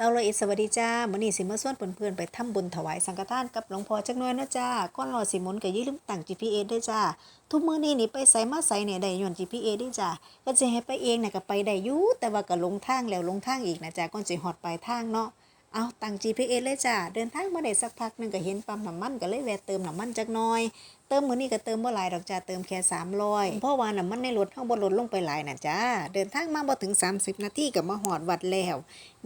เจ้าเลยอิสวัสดีจ้ามื้อนี้สิมาส่วนเพื่อนๆไปทำบุญถวายสังฆทานกับหลวงพ่อจักหน่อยนะจ้าก่อนรอสิมนก็อย่าลืมตั้ง GPS ด้วยจ้า ทุกมื้อนี้นี่ไปไสมาไสเนี่ยได้ย้อน GPS ด้วยจ้าก็สิให้ไปเองน่ะก็ไปได้อยู่แต่ว่าก็ลงทางแล้วลงทางอีกนะจ้าก่อนสิฮอดปลายทางเนาะ เอาตั้ง GPS เลยจ้าเดินทางมาได้สักพักหนึงก็เห็นปั๊มน้ำมันก็เลยแวะเติมน้ำมันจักหน่อย เติมมื้อนี้ก็เติมบ่หลายดอกจ้าเติมแค่300เพราะว่าน้ำมันในรถเฮาบ่ลดลงไปหลายน่ะจ้าเดินทางมาบ่ถึง 30 นาทีก็มาฮอดวัดแล้ว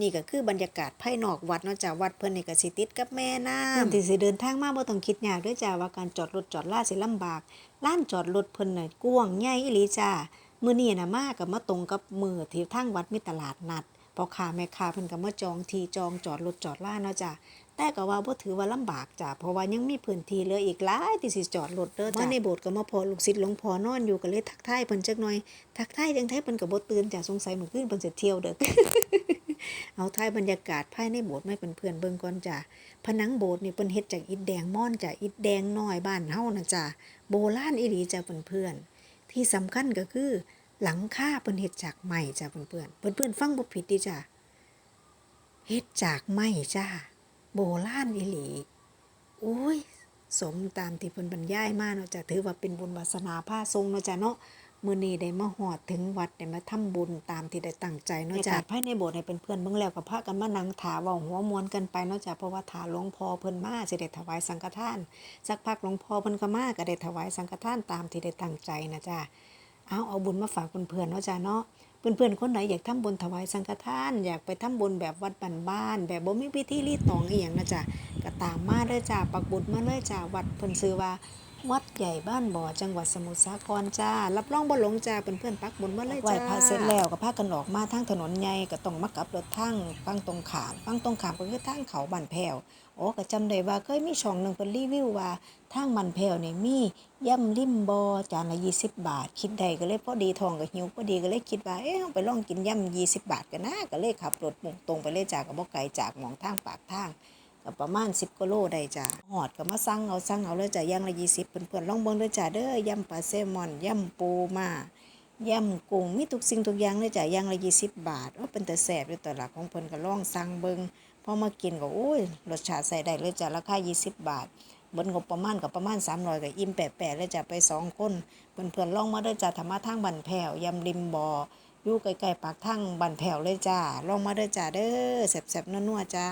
นี่ก็คือบรรยากาศภายนอกวัดเนาะจ้าวัดเพิ่นนี่ก็สิติดกับแม่น้ำคนที่สิเดินทางมาบ่ต้องคิดยากเด้อจ้าว่าการจอดรถจอดลาสิลำบากลานจอดรถเพิ่นน่ะกว้างใหญ่อีหลีจ้ามื้อนี้น่ะมาก็มาตรงกับมื้อที่ทางวัดมีตลาดนัด พ่อค้าแม่ค้าเพิ่นก็มาจองที่จองจอดรถจอดล่าเนาะจ้าแต่ก็ว่าบ่ถือว่าลำบากจ้ะเพราะว่ายังมีพื้นที่เหลืออีกหลายที่สิจอดรถเด้อจ้ะมาในโบสถ์ก็มาพอลูกศิษย์หลวงพ่อนอนอยู่ก็เลยทักทายเพิ่นจักหน่อย ทักทายจังไทเพิ่นก็บ่ตื่นจ้ะสงสัยมื้อคืนเพิ่นสิเที่ยวเด้อเอาทายบรรยากาศภายในโบสถ์ให้เพื่อนเบิ่งก่อนจ้ะผนังโบสถ์นี่เพิ่นเฮ็ดจากอิฐแดงม่อนจ้ะอิฐแดงน้อยบ้านเฮานะจ้ะโบราณอีหลีจ้ะเพื่อนๆที่สำคัญก็คือ หลังคาเพิ่นเฮ็ดจากไม้จ้ะเพื่อนๆเพื่อนๆฟังบ่ผิดดิจ้ะเฮ็ดจากไม้จ้าโบราณอีหลีโอ้ยสมตามที่เพิ่นบรรยายมาเนาะจ้ะถือว่าเป็นบุญวาสนาพาทรงเนาะจ้ะเนาะมื้อนี้ได้มาฮอดถึงวัดได้มาทำบุญตามที่ได้ตั้งใจเนาะจ้ะภายในโบสถ์ให้เป็นเพื่อนเบิ่งแล้วก็พากันมานั่งถาเว้าหัวมวนกันไปเนาะจ้ะเพราะว่าถาหลวงพ่อเพิ่นมาสิได้ถวายสังฆทาน สักพักหลวงพ่อเพิ่นก็มาก็ได้ถวายสังฆทานตามที่ได้ตั้งใจนะจ้ะ เอาเอาบุญมาฝากเพื่อนๆเนาะจ้าเนาะเพื่อนๆคนไหนอยากทำบุญถวายสังฆทาน อยากไปทำบุญแบบวัดบ้านๆแบบบ่มีพิธีรีตองอีหยังนะจ้ะก็ตามมาเลยจ้าปักบุญมาเลยจ้าวัดเพิ่นซื้อว่า วัดใหญ่บ้านบ่อจังหวัดสมุทรสาครจ้า รับรองบ่หลงจ้าเพื่อนๆปักบุญมาเลยจ้าไหวพระเสร็จแล้วก็พากันออกมาทางถนนใหญ่ก็ต้องมากลับรถทางฝั่งตรงขามฝั่งตรงขามก็คือทางเขาบ้านแพวโอ้ก็จำได้ว่าเคยมีช่องหนึ่งเพิ่นรีวิวว่าทางมันแพ้วนี่มีย่ำริมบอจานละ20บาท คิดได้ก็เลยพอดีทองก็หิวพอดีก็เลยคิดว่าเอ๊ะไปลองกินย่ำ20บาทกันนะก็เลยขับรถมุ่งตรงไปเลยจากกับบ่ไกลจากหมองทางปากทาง ก็ประมาณ 10กิโลได้จ้ะหอดก็มาสั่งเอาสั่งเอาเลยจ้ะย่างละ20เพื่อนๆลองเบิ่งเลยจ้ะเด้อย่ำปลาแซลมอนย่ำปูมาย่ำกุ้งมีทุกสิ่งทุกอย่างเลยจ้ะย่างละ20บาทโอ้เป็นแต่แซ่บอยู่ตลาดของเพิ่นก็ลองสั่งเบิ่งพอมากินก็โอ้ยรสชาติใส่ได้เลยจ้ะราคา20บาทเบิ้งบประมาณกับประมาณ300กับอิ่มแปะๆแล้วจะไปสองคนเพื่อนๆลองมาเด้อจ้าธรรมะทางบันแผ่วยำริมบ่ออยู่ใกล้ๆปากทางบันแผ่วเลยจ้าลองมาเด้อจ้าเด้อแซ่บๆนัวๆจ้า